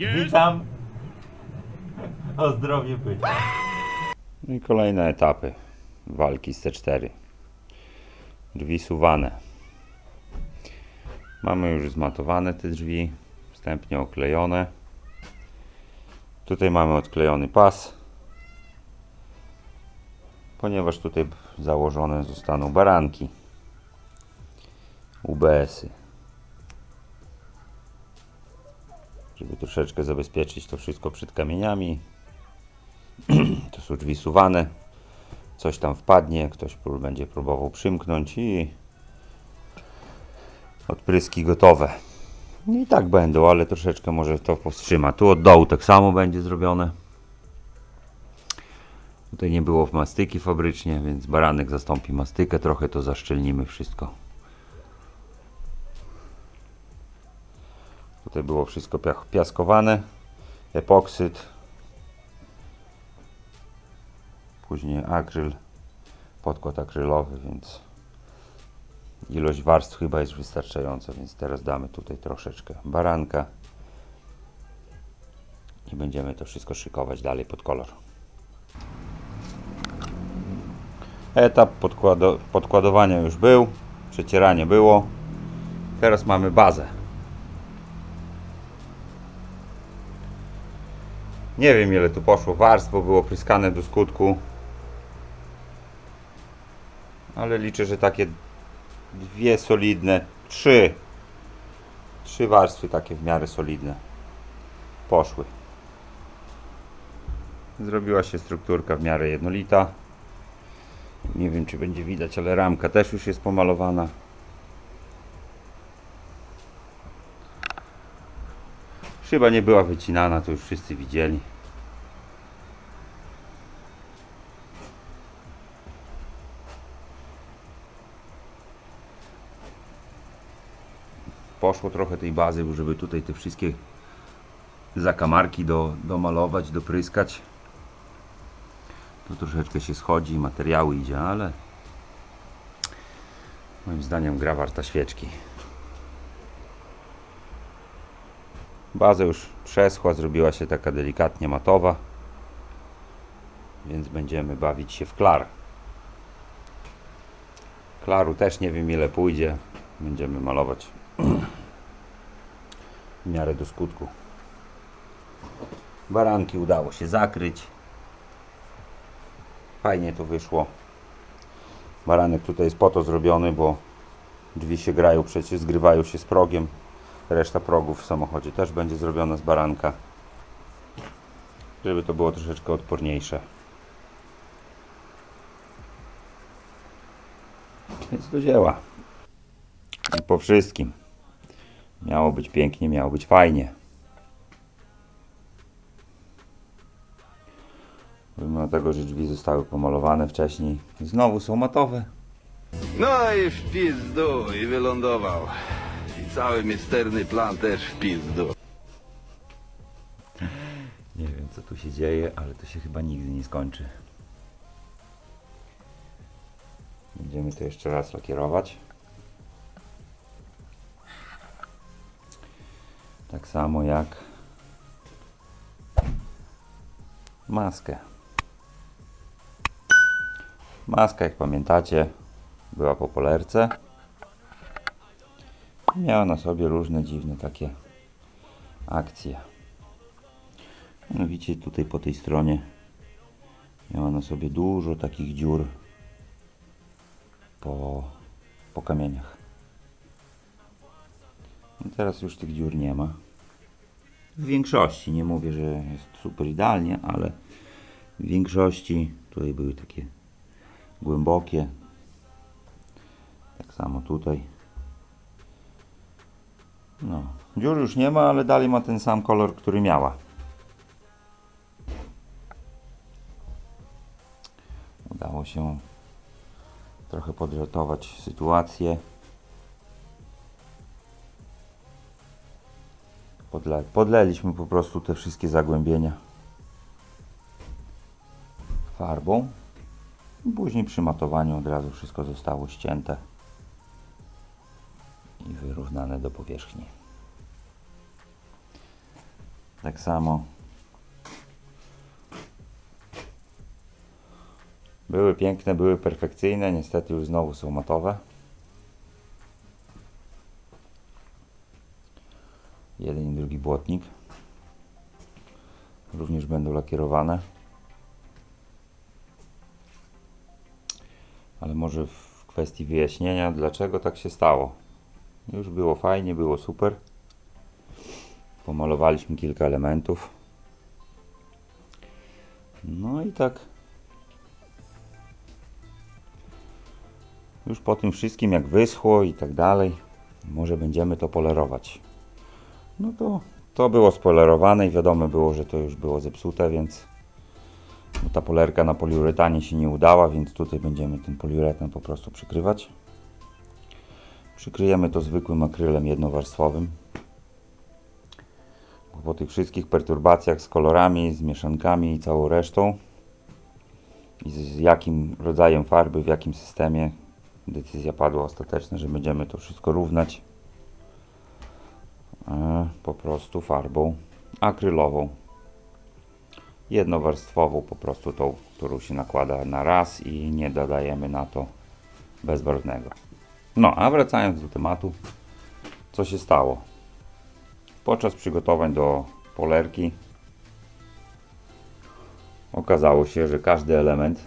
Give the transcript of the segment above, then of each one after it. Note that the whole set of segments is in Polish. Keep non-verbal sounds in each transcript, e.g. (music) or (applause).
Witam. O zdrowie pyta. No i kolejne etapy walki z C4. Drzwi suwane. Mamy już zmatowane te drzwi, wstępnie oklejone. Tutaj mamy odklejony pas. Ponieważ tutaj założone zostaną baranki. UBS-y. Żeby troszeczkę zabezpieczyć to wszystko przed kamieniami. (clears throat) To są drzwi suwane. Coś tam wpadnie, ktoś będzie próbował przymknąć i odpryski gotowe. I tak będą, ale troszeczkę może to powstrzyma. Tu od dołu tak samo będzie zrobione. Tutaj nie było mastyki fabrycznie, więc baranek zastąpi mastykę. Trochę to zaszczelnimy wszystko. Tutaj było wszystko piaskowane. Epoksyt, później akryl, podkład akrylowy, więc ilość warstw chyba jest wystarczająca, więc teraz damy tutaj troszeczkę baranka i będziemy to wszystko szykować dalej pod kolor. Etap podkłado- podkładowania już był, przecieranie było, teraz mamy bazę. Nie wiem ile tu poszło warstw, bo było pryskane do skutku. Ale liczę, że takie dwie solidne, trzy. Trzy warstwy takie w miarę solidne poszły. Zrobiła się strukturka w miarę jednolita. Nie wiem czy będzie widać, ale ramka też już jest pomalowana. Szyba nie była wycinana, to już wszyscy widzieli. Poszło trochę tej bazy, żeby tutaj te wszystkie zakamarki do, domalować, dopryskać. Tu troszeczkę się schodzi, materiały idzie, ale moim zdaniem gra warta świeczki. Baza już przeschła, zrobiła się taka delikatnie matowa. Więc będziemy bawić się w klar. Klaru też nie wiem ile pójdzie. Będziemy malować (clears throat) w miarę do skutku. Baranki udało się zakryć. Fajnie to wyszło. Baranek tutaj jest po to zrobiony, bo drzwi się grają przecież, zgrywają się z progiem. Reszta progów w samochodzie też będzie zrobiona z baranka. Żeby to było troszeczkę odporniejsze. Więc do dzieła. I po wszystkim. Miało być pięknie, miało być fajnie. Pomimo tego, że drzwi zostały pomalowane wcześniej, znowu są matowe. No i w pizdu i wylądował. Cały misterny plan też w pizdu. Nie wiem co tu się dzieje, ale to się chyba nigdy nie skończy. Będziemy to jeszcze raz lakierować. Tak samo jak maskę. Maska, jak pamiętacie, była po polerce. Miała na sobie różne dziwne takie akcje. Mianowicie tutaj po tej stronie miała na sobie dużo takich dziur po, po kamieniach. I teraz już tych dziur nie ma. W większości, nie mówię, że jest super idealnie, ale w większości tutaj były takie głębokie. Tak samo tutaj. No, dziur już nie ma, ale dalej ma ten sam kolor, który miała. Udało się trochę podratować sytuację. Podle podleliśmy po prostu te wszystkie zagłębienia farbą. Później przy matowaniu od razu wszystko zostało ścięte i wyrównane do powierzchni. Tak samo. Były piękne, były perfekcyjne, niestety już znowu są matowe. Jeden i drugi błotnik. Również będą lakierowane. Ale może w kwestii wyjaśnienia, dlaczego tak się stało. Już było fajnie, było super. Pomalowaliśmy kilka elementów. No i tak. Już po tym wszystkim, jak wyschło i tak dalej, może będziemy to polerować. No to to było spolerowane i wiadomo było, że to już było zepsute, więc ta polerka na poliuretanie się nie udała, więc tutaj będziemy ten poliuretan po prostu przykrywać. Przykryjemy to zwykłym akrylem jednowarstwowym. Po tych wszystkich perturbacjach z kolorami, z mieszankami i całą resztą i z jakim rodzajem farby, w jakim systemie decyzja padła ostateczna, że będziemy to wszystko równać e, po prostu farbą akrylową jednowarstwową, po prostu tą, którą się nakłada na raz i nie dodajemy na to bezbarwnego. No, a wracając do tematu, co się stało? Podczas przygotowań do polerki okazało się, że każdy element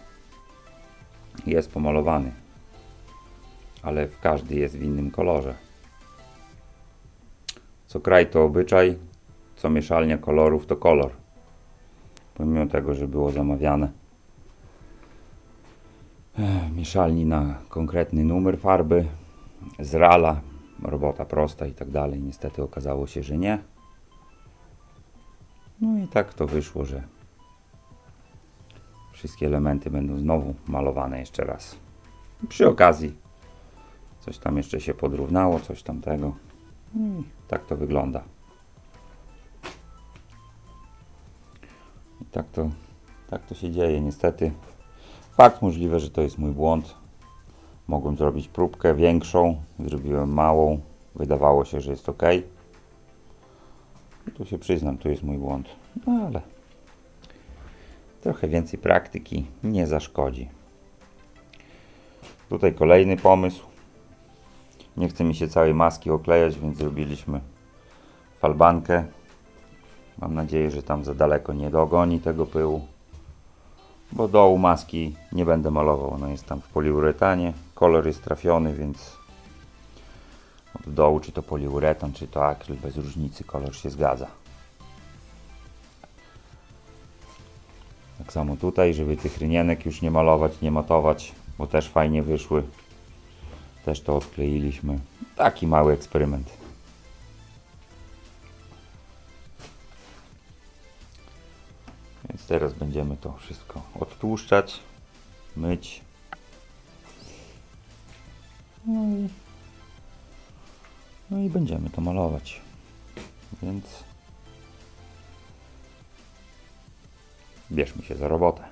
jest pomalowany, ale w każdy jest w innym kolorze. Co kraj to obyczaj, co mieszalnia kolorów to kolor. Pomimo tego, że było zamawiane mieszalni na konkretny numer farby, z rala, robota prosta i tak dalej. Niestety okazało się, że nie. No i tak to wyszło, że wszystkie elementy będą znowu malowane jeszcze raz. Przy okazji coś tam jeszcze się podrównało, coś tamtego. No i tak to wygląda. I tak to, tak to się dzieje niestety. Fakt możliwe, że to jest mój błąd. Mogłem zrobić próbkę większą, zrobiłem małą. Wydawało się, że jest ok. I tu się przyznam, tu jest mój błąd. No ale trochę więcej praktyki nie zaszkodzi. Tutaj kolejny pomysł. Nie chce mi się całej maski oklejać, więc zrobiliśmy falbankę. Mam nadzieję, że tam za daleko nie dogoni tego pyłu. Bo dołu maski nie będę malował. Ona jest tam w poliuretanie. Kolor jest trafiony, więc od dołu, czy to poliuretan, czy to akryl, bez różnicy, kolor się zgadza. Tak samo tutaj, żeby tych rynienek już nie malować, nie matować, bo też fajnie wyszły. Też to odkleiliśmy. Taki mały eksperyment. Teraz będziemy to wszystko odtłuszczać, myć. No i, no i będziemy to malować. Więc bierzmy się za robotę.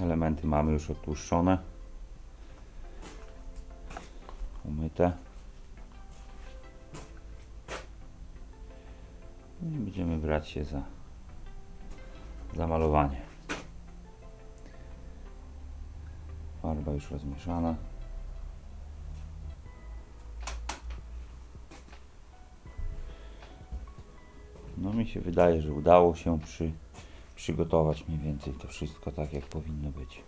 Elementy mamy już odtłuszczone, umyte. I będziemy brać się za zamalowanie. Farba już rozmieszana. No mi się wydaje, że udało się przy, przygotować mniej więcej to wszystko tak jak powinno być.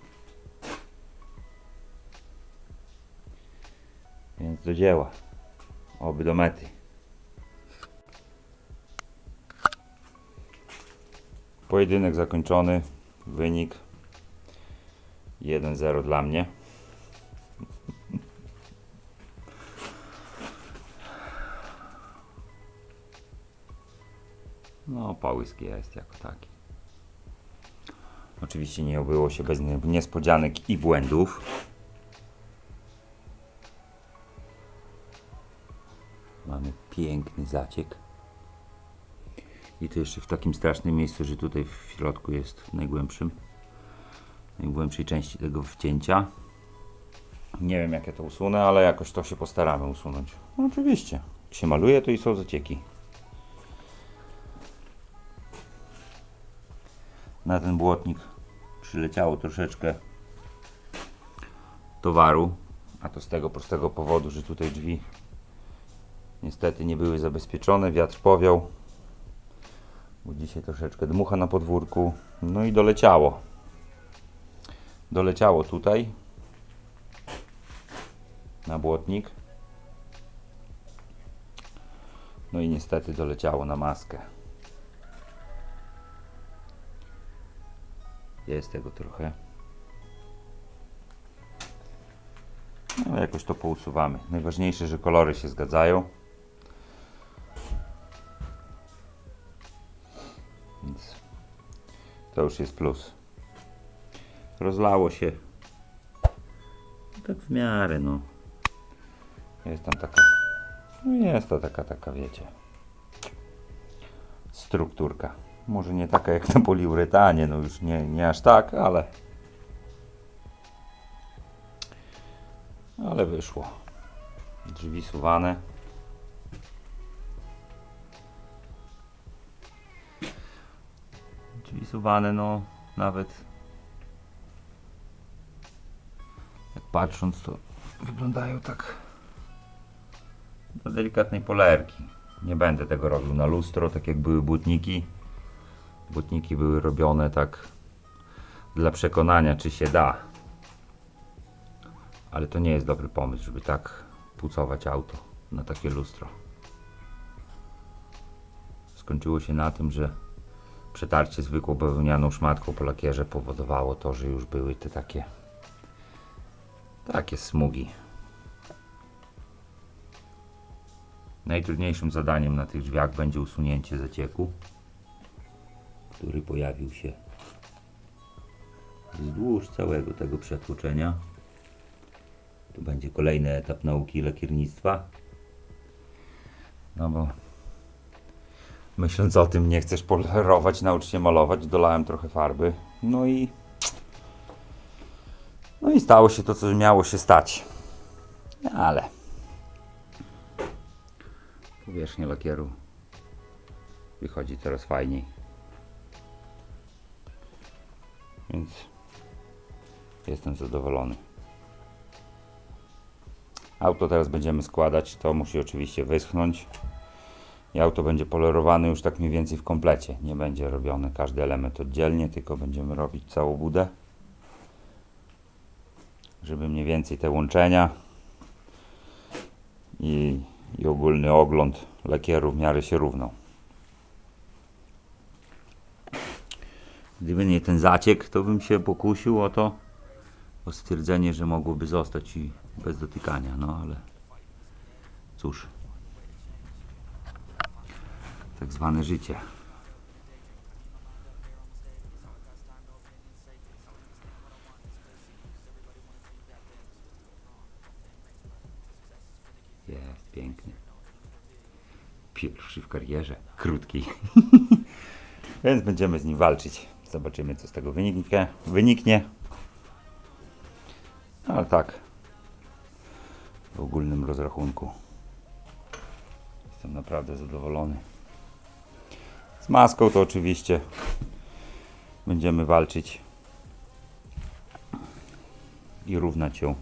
Więc do dzieła. Oby do mety. Pojedynek zakończony. Wynik 1-0 dla mnie. No, pałyski jest jako taki. Oczywiście nie obyło się bez nie- niespodzianek i błędów. Mamy piękny zaciek. I to jeszcze w takim strasznym miejscu, że tutaj w środku jest najgłębszym, najgłębszej części tego wcięcia. Nie wiem jak ja to usunę, ale jakoś to się postaramy usunąć. No, oczywiście, Jak się maluje, to i są zacieki. Na ten błotnik przyleciało troszeczkę towaru, a to z tego prostego powodu, że tutaj drzwi niestety nie były zabezpieczone, wiatr powiał, bo dzisiaj troszeczkę dmucha na podwórku, no i doleciało. Doleciało tutaj na błotnik. No i niestety doleciało na maskę. Jest tego trochę. No, jakoś to pousuwamy. Najważniejsze, że kolory się zgadzają. To już jest plus. Rozlało się. Tak w miarę, no. Jest tam taka. No jest to taka, taka, wiecie. Strukturka. Może nie taka jak na poliuretanie, no już nie, nie aż tak, ale. Ale wyszło. Drzwi suwane. Drzwi suwane, no nawet jak patrząc to wyglądają tak do delikatnej polerki. Nie będę tego robił na lustro, tak jak były butniki. Butniki były robione tak dla przekonania, czy się da. Ale to nie jest dobry pomysł, żeby tak pucować auto na takie lustro. Skończyło się na tym, że przetarcie zwykłą bawełnianą szmatką po lakierze powodowało to, że już były te takie takie smugi. Najtrudniejszym zadaniem na tych drzwiach będzie usunięcie zacieku, który pojawił się wzdłuż całego tego przetłoczenia. To będzie kolejny etap nauki lakiernictwa. No bo myśląc o tym, nie chcesz polerować, naucz się malować, dolałem trochę farby. No i no i stało się to, co miało się stać. Ale powierzchnia lakieru wychodzi coraz fajniej. Więc jestem zadowolony. Auto teraz będziemy składać, to musi oczywiście wyschnąć. I auto będzie polerowane już tak mniej więcej w komplecie. Nie będzie robiony każdy element oddzielnie, tylko będziemy robić całą budę. Żeby mniej więcej te łączenia i, i ogólny ogląd lakieru w miarę się równał. Gdyby nie ten zaciek, to bym się pokusił o to, o stwierdzenie, że mogłoby zostać i bez dotykania, no ale cóż. Tak zwane życie. Jest piękny. Pierwszy w karierze, krótkiej. (laughs) Więc będziemy z nim walczyć. Zobaczymy, co z tego wyniknie. wyniknie. Ale tak, w ogólnym rozrachunku jestem naprawdę zadowolony. Z maską to oczywiście będziemy walczyć i równać ją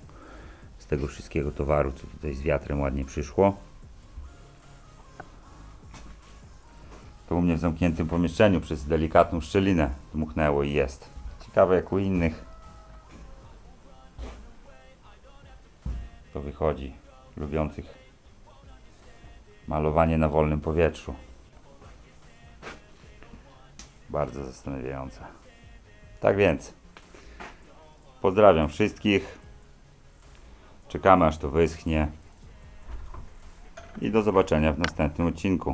z tego wszystkiego towaru, co tutaj z wiatrem ładnie przyszło. To u mnie w zamkniętym pomieszczeniu przez delikatną szczelinę dmuchnęło i jest. Ciekawe jak u innych to wychodzi, lubiących malowanie na wolnym powietrzu. Bardzo zastanawiające. Tak więc, pozdrawiam wszystkich. Czekamy aż to wyschnie. I do zobaczenia w następnym odcinku.